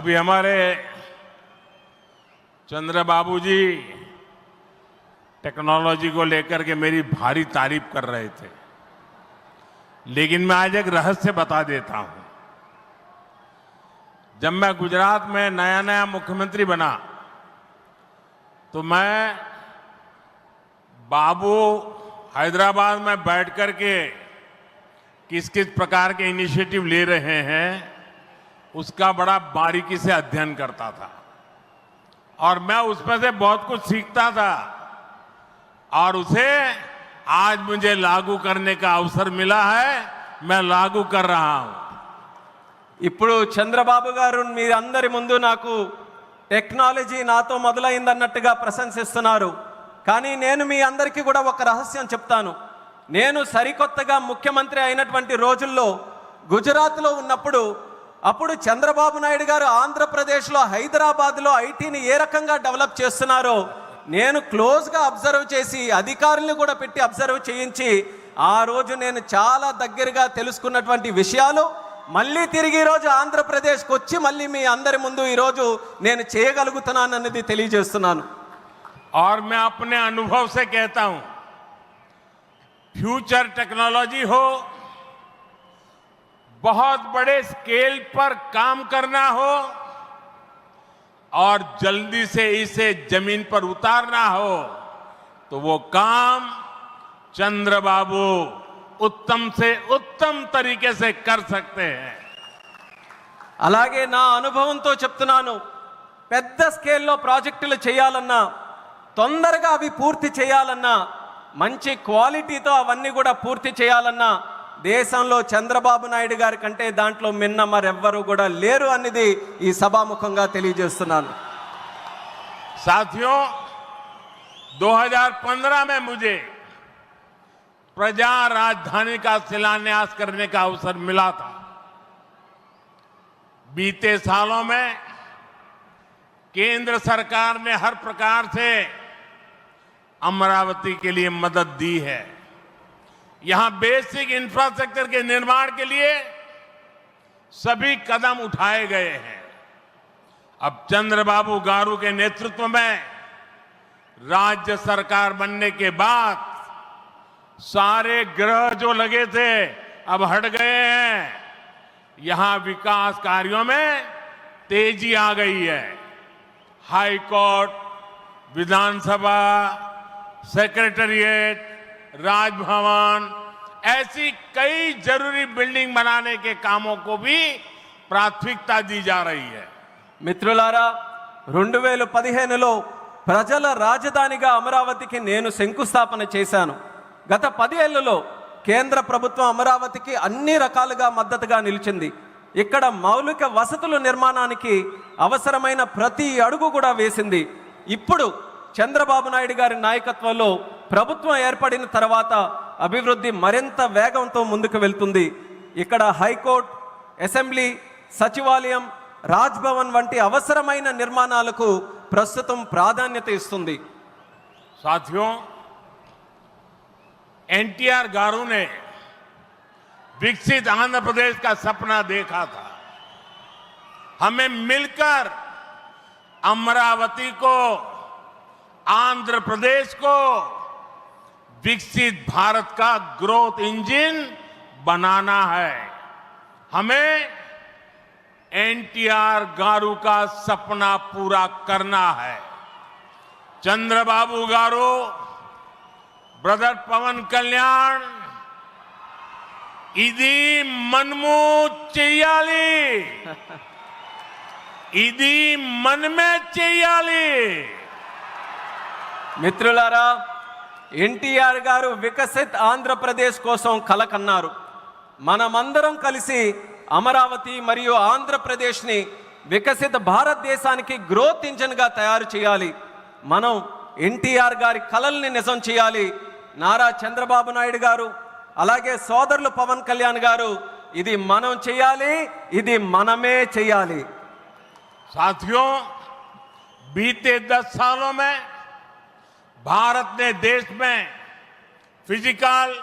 अभी हमारे चंद्र बाबू जी टेक्नोलॉजी को लेकर के मेरी भारी तारीफ़ कर रहे थे। लेकिन मैं आज एक रहस्य बता देता हूँ। जब मैं गुजरात में नया नया मुख्यमंत्री बना तो मैं बाबू हैदराबाद में बैठ कर के किस किस प्रकार के इनिशिएटिव ले रहे हैं उसका बड़ा बारीकी से अध्ययन करता था और मैं उसमें से बहुत कुछ सीखता था और उसे आज मुझे लागू करने का अवसर मिला है मैं लागू कर रहा हूं ఇప్పుడు చంద్రబాబు గారు మీరందరి ముందు నాకు టెక్నాలజీ నాతో మొదలైందన్నట్టుగా ప్రశంసిస్తున్నారు కానీ నేను మీ అందరికీ కూడా ఒక రహస్యం చెప్తాను నేను సరికొత్తగా ముఖ్యమంత్రి అయినటువంటి రోజుల్లో గుజరాత్లో ఉన్నప్పుడు అప్పుడు చంద్రబాబు నాయుడు గారు ఆంధ్రప్రదేశ్లో హైదరాబాద్లో ఐటీని ఏ రకంగా డెవలప్ చేస్తున్నారో నేను క్లోజ్గా అబ్జర్వ్ చేసి అధికారులను కూడా పెట్టి అబ్జర్వ్ చేయించి ఆ రోజు నేను చాలా దగ్గరగా తెలుసుకున్నటువంటి విషయాలు మళ్ళీ తిరిగి ఈరోజు ఆంధ్రప్రదేశ్కి వచ్చి మళ్ళీ మీ అందరి ముందు ఈరోజు నేను చేయగలుగుతున్నానన్నది తెలియజేస్తున్నాను और मैं अपने अनुभव से कहता हूं फ्यूचर टेक्नोलॉजी हो बहुत बड़े स्केल पर काम करना हो और जल्दी से इसे जमीन पर उतारना हो तो वो काम चंद्रबाबू उत्तम से उत्तम तरीके से कर सकते हैं అలాగే నా అనుభవంతో చెప్తున్నాను పెద్ద స్కేల్లో ప్రాజెక్టులు చేయాలన్నా తొందరగా అవి పూర్తి చేయాలన్నా మంచి క్వాలిటీతో అవన్నీ కూడా పూర్తి చేయాలన్నా దేశంలో చంద్రబాబు నాయుడు గారి కంటే దాంట్లో మిన్న మరెవ్వరూ కూడా లేరు అనేది ఈ సభాముఖంగా తెలియజేస్తున్నాను साथियों 2015 में मुझे प्रजा राजधानी का शिलान्यास करने का अवसर मिला था बीते सालों में केंद्र सरकार ने हर प्रकार से अमरावती के लिए मदद दी है यहाँ बेसिक इंफ्रास्ट्रक्चर के निर्माण के लिए सभी कदम उठाए गए हैं। अब चंद्रबाबू गारू के नेतृत्व में राज्य सरकार बनने के बाद सारे ग्रह जो लगे थे, अब हट गए हैं। यहाँ विकास कार्यों में तेज़ी आ गई है। High court Vidhan Sabha, secretariat Raj Bhavan ऐसी कई जरूरी बिल्डिंग बनाने के कामों को भी प्राथमिकता दी जा रही है మిత్రులారా రెండు వేల పదిహేనులో ప్రజల రాజధానిగా అమరావతికి నేను శంకుస్థాపన చేశాను గత పదేళ్లలో కేంద్ర ప్రభుత్వం అమరావతికి అన్ని రకాలుగా మద్దతుగా నిలిచింది ఇక్కడ మౌలిక వసతుల నిర్మాణానికి అవసరమైన ప్రతి అడుగు కూడా వేసింది ఇప్పుడు చంద్రబాబు నాయుడు గారి నాయకత్వంలో ప్రభుత్వం ఏర్పడిన తర్వాత అభివృద్ధి మరింత వేగంతో ముందుకు వెళ్తుంది ఇక్కడ హైకోర్టు అసెంబ్లీ సచివాలయం రాజ్భవన్ వంటి అవసరమైన నిర్మాణాలకు ప్రస్తుతం ప్రాధాన్యత ఇస్తుంది साथियों एनटीआर गारू ने विकसित आंध्र प्रदेश का सपना देखा था हमें मिलकर अमरावती को आंध्र प्रदेश को विकसित भारत का ग्रोथ इंजन बनाना है। हमें एनटीआर गारू का सपना पूरा करना है। चंद्रबाबू गारू, ब्रदर पवन कल्याण, इदी मनमू चियाली। इदी मन में चियाली। मित्रुलारा ఎన్టీఆర్ గారు వికసిత్ ఆంధ్రప్రదేశ్ కోసం కల కన్నారు మనమందరం కలిసి అమరావతి మరియు ఆంధ్రప్రదేశ్ని వికసిత భారతదేశానికి గ్రోత్ ఇంజన్గా తయారు చేయాలి. మనం ఎన్టీఆర్ గారి కలల్ని నిజం చేయాలి. నారా చంద్రబాబు నాయుడు గారు అలాగే సోదరులు పవన్ కళ్యాణ్ గారు ఇది మనం చేయాలి ఇది మనమే చేయాలి. సాథియో బీతే దశ సాలో మే भारत ने देश में फ़िज़िकल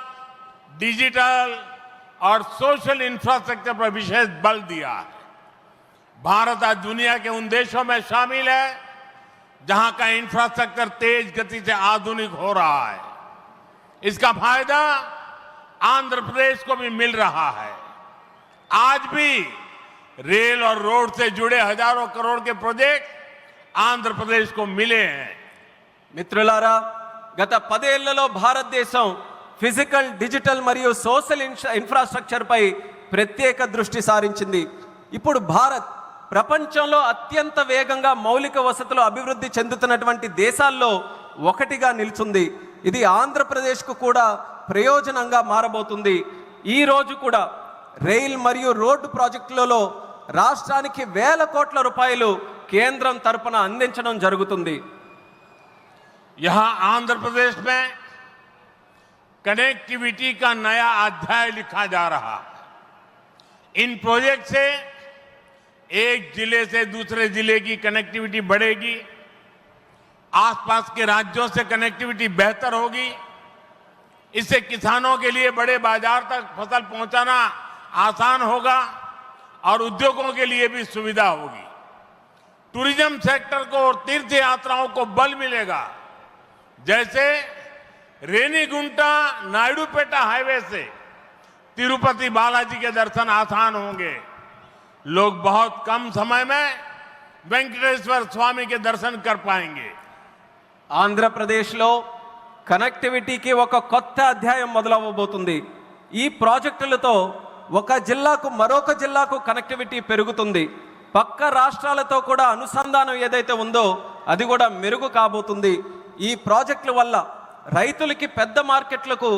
डिजिटल और सोशल इंफ्रास्ट्रक्चर पर विशेष बल दिया है। भारत आज दुनिया के उन देशों में शामिल है, जहाँ का इंफ्रास्ट्रक्चर तेज गति से आधुनिक हो रहा है। इसका फ़ायदा आंध्र प्रदेश को भी मिल रहा है। आज भी रेल और रोड से जुड़े हज़ारों करोड़ के प्रोजेक्ट आंध्र प्रदेश को मिले हैं। మిత్రులారా గత పదేళ్ళలో భారతదేశం ఫిజికల్ డిజిటల్ మరియు సోషల్ ఇన్ఫ్రాస్ట్రక్చర్పై ప్రత్యేక దృష్టి సారించింది. ఇప్పుడు భారత్ ప్రపంచంలో అత్యంత వేగంగా మౌలిక వసతులు అభివృద్ధి చెందుతున్నటువంటి దేశాల్లో ఒకటిగా నిలుచుంది. ఇది ఆంధ్రప్రదేశ్కు కూడా ప్రయోజనంగా మారబోతుంది. ఈ రోజు కూడా రైల్ మరియు రోడ్డు ప్రాజెక్టులలో రాష్ట్రానికి వేల కోట్ల రూపాయలు కేంద్రం తరపున అందించడం జరుగుతుంది. यहाँ आंध्र प्रदेश में कनेक्टिविटी का नया अध्याय लिखा जा रहा। है इन प्रोजेक्ट से एक ज़िले से दूसरे ज़िले की कनेक्टिविटी बढ़ेगी, आसपास के राज्यों से कनेक्टिविटी बेहतर होगी। इससे किसानों के लिए बड़े बाज़ार तक फ़सल पहुंचाना आसान होगा और उद्योगों के लिए भी सुविधा होगी। टूरिज़्म सेक्टर को और तीर्थ यात्राओं को बल मिलेगा। जैसे रेनीगुंटा नायडूपेटा हाईवे से तिरुपति बालाजी के दर्शन आसान होंगे लोग बहुत कम समय में वेंकटेश्वर स्वामी के दर्शन कर पाएंगे ఆంధ్రప్రదేశ్లో కనెక్టివిటీకి ఒక కొత్త అధ్యాయం మొదలవ్వబోతుంది ఈ ప్రాజెక్టులతో ఒక జిల్లాకు మరొక జిల్లాకు కనెక్టివిటీ పెరుగుతుంది పక్క రాష్ట్రాలతో కూడా అనుసంధానం ఏదైతే ఉందో అది కూడా మెరుగు కాబోతుంది ఈ ప్రాజెక్టుల వల్ల రైతులకి పెద్ద మార్కెట్లకు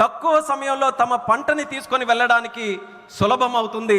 తక్కువ సమయంలో తమ పంటని తీసుకొని వెళ్ళడానికి సులభం అవుతుంది